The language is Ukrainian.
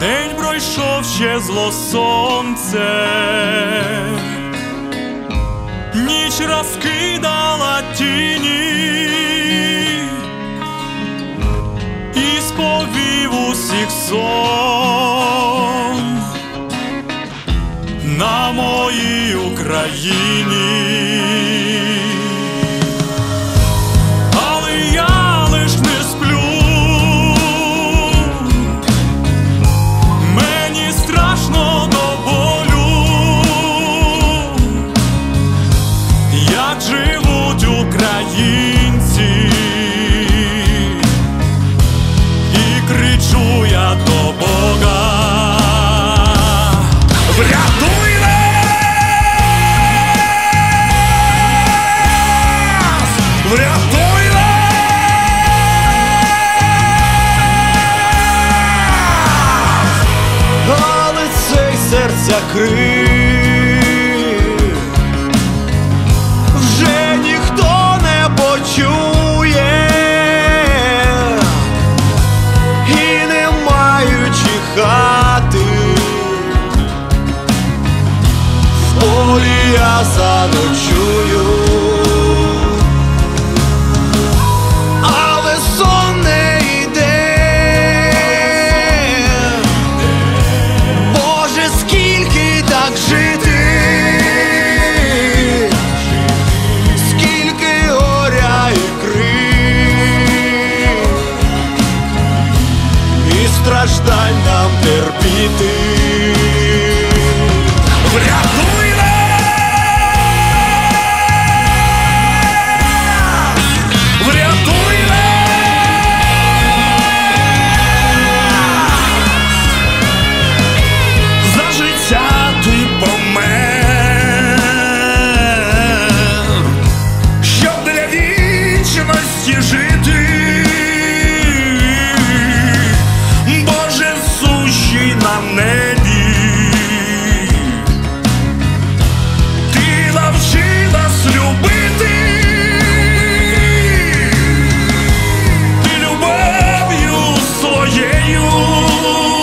День пройшов ще зло сонце. усіх сон на моїй Україні. Закрыть. Світи rule.